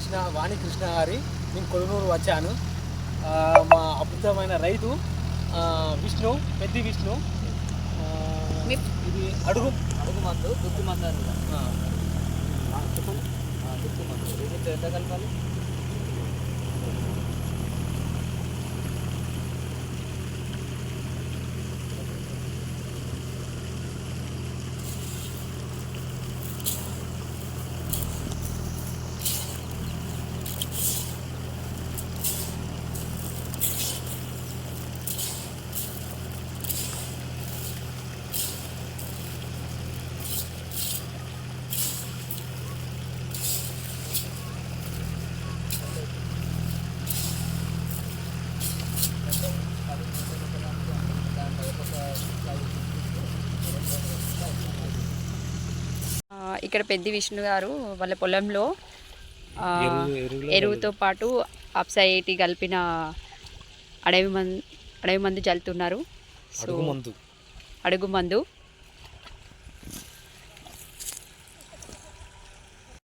కృష్ణ వాణి కృష్ణ గారి నేను కొలనూరు వచ్చాను. మా అద్భుతమైన రైతు విష్ణు పెద్ద విష్ణు. ఇది అడుగు అడుగు మందు దుక్కి మందు చెప్పండి. ఆ, మందు. ఎంత కలపాలి? ఇక్కడ పెద్ది విష్ణు గారు వాళ్ళ పొలంలో ఎరువుతో పాటు అప్సైటి కలిపిన అడవి మందు అడవి మందు చల్లుతున్నారు సో అడుగు మందు.